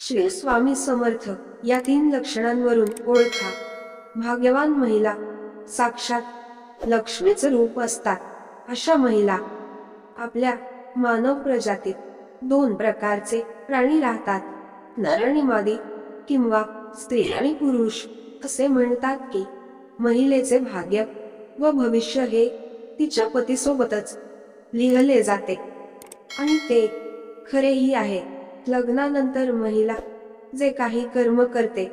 श्री स्वामी समर्थ या तीन लक्षणांवरून ओळखा. भाग्यवान महिला साक्षात लक्ष्मीचं रूप असतात अशा महिला आपल्या मानव प्रजातीत दोन प्रकारचे प्राणी राहतात. नर आणि मादी किंवा स्त्री आणि पुरुष असे म्हणतात की महिलेचे भाग्य व भविष्य हे तिच्या पतीसोबतच लिहले जाते. आणि ते खरेही आहे. लग्नानंतर महिला जे काही कर्म करते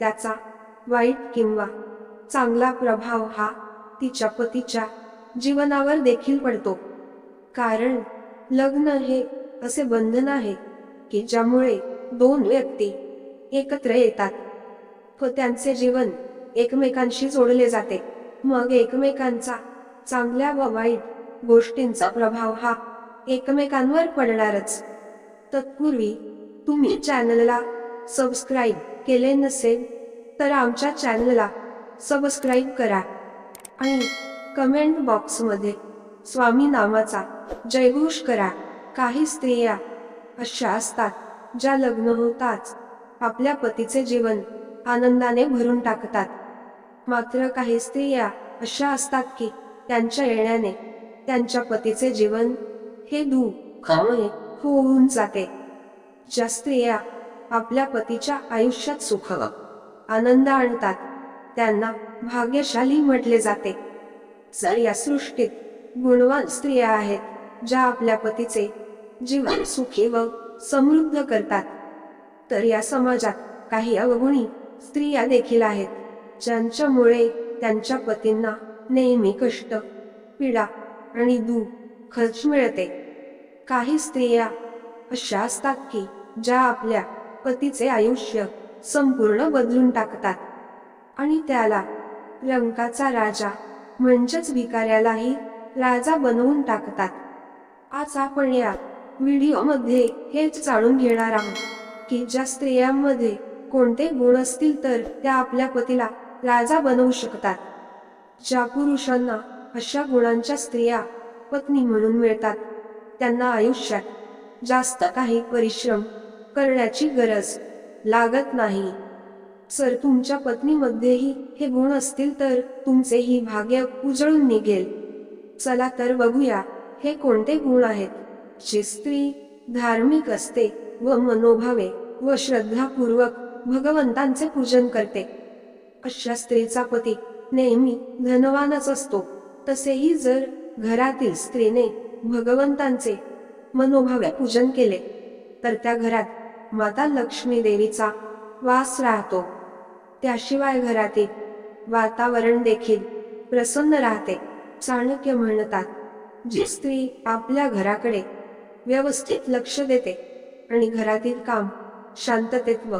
त्याचा वाईट किंवा चांगला प्रभाव हा तिच्या पतीच्या जीवनावर देखील पडतो. कारण लग्न हे असे बंधन आहे की ज्यामुळे दोन व्यक्ती एकत्र येतात. व त्यांचे जीवन एकमेकांशी जोडले जाते. मग एकमेकांचा चांगल्या व वाईट गोष्टींचा प्रभाव हा एकमेकांवर पडणारच. तत्पूर्वी तुम्ही चॅनलला सबस्क्राईब केले नसेल तर आमच्या चॅनलला सबस्क्राईब करा. आणि कमेंट बॉक्समध्ये स्वामी नामाचा जयघोष करा. काही स्त्रिया अशा असतात ज्या लग्न होताच आपल्या पतीचे जीवन आनंदाने भरून टाकतात. मात्र काही स्त्रिया अशा असतात की त्यांच्या येण्याने त्यांच्या पतीचे जीवन हे दुःखमय होऊन जाते. ज्या स्त्रिया आपल्या पतीच्या आयुष्यात सुख व आनंद आणतात त्यांना भाग्यशाली म्हटले जाते. जर या सृष्टीत गुणवान स्त्रिया आहेत ज्या आपल्या पतीचे जीवन सुखी व समृद्ध करतात तर या समाजात काही अवगुणी स्त्रिया देखील आहेत ज्यांच्यामुळे त्यांच्या पतींना नेहमी कष्ट पीडा आणि दुःखच मिळते. काही स्त्रिया अशा असतात की ज्या आपल्या पतीचे आयुष्य संपूर्ण बदलून टाकतात. आणि त्याला लंकाचा राजा म्हणजेच भिकाऱ्यालाही राजा बनवून टाकतात. आज आपण या व्हिडिओमध्ये हेच जाणून घेणार आहोत की ज्या स्त्रियांमध्ये कोणते गुण असतील तर त्या आपल्या पतीला राजा बनवू शकतात. ज्या पुरुषांना अशा गुणांच्या स्त्रिया पत्नी म्हणून मिळतात. त्यांना आयुष्यात जास्त काही परिश्रम करण्याची गरज लागत नाही. सर तुमच्या पत्नीमध्येही हे गुण असतील तर तुमचेही भाग्य उजळून निघेल. चला तर बघूया हे कोणते गुण आहेत. जी स्त्री धार्मिक असते व मनोभावे व श्रद्धापूर्वक भगवंतांचे पूजन करते. अशा स्त्रीचा पती नेहमी धनवानच असतो. तसेही जर घरातील स्त्रीने भगवंतांचे मनोभावे पूजन केले. तर त्या घरात माता लक्ष्मी देवीचा वास राहतो. त्याशिवाय घरातील वातावरण देखील प्रसन्न राहते चाणक्य म्हणतात. जी स्त्री आपल्या घराकडे व्यवस्थित लक्ष देते आणि घरातील काम शांततेत व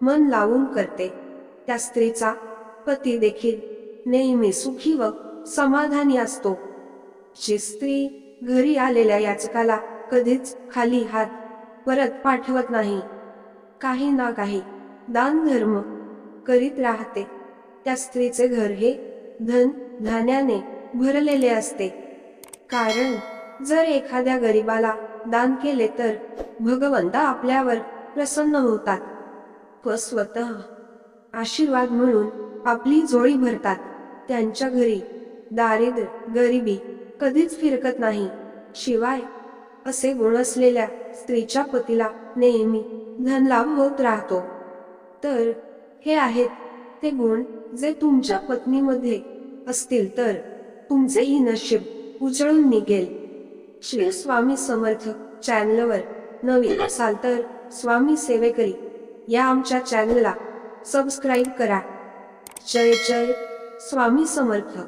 मन लावून करते त्या स्त्रीचा पती देखील नेहमी सुखी व समाधानी असतो. जी स्त्री घरी आलेल्या याचकाला कधीच खाली हात परत पाठवत नाही. काही ना काही दान धर्म करीत राहते. त्या स्त्रीचे घर हे धन धान्याने भरलेले असते. कारण जर एखाद्या गरीबाला दान केले तर भगवंत आपल्यावर प्रसन्न होतात. व स्वतः आशीर्वाद म्हणून आपली जोडी भरतात. त्यांच्या घरी दारिद्र्य गरिबी कधीच फिरकत नाही. शिवाय असे गुण असलेल्या स्त्रीच्या पतीला नेहमी धनलाभ होत राहतो. तर हे आहेत ते गुण जे तुमच्या पत्नीमध्ये असतील तर तुमचेही नशीब उजळून निघेल. श्री स्वामी समर्थ चॅनलवर नवीन असाल तर स्वामी सेवेकरी या आमच्या चॅनलला सबस्क्राईब करा. जय जय स्वामी समर्थ.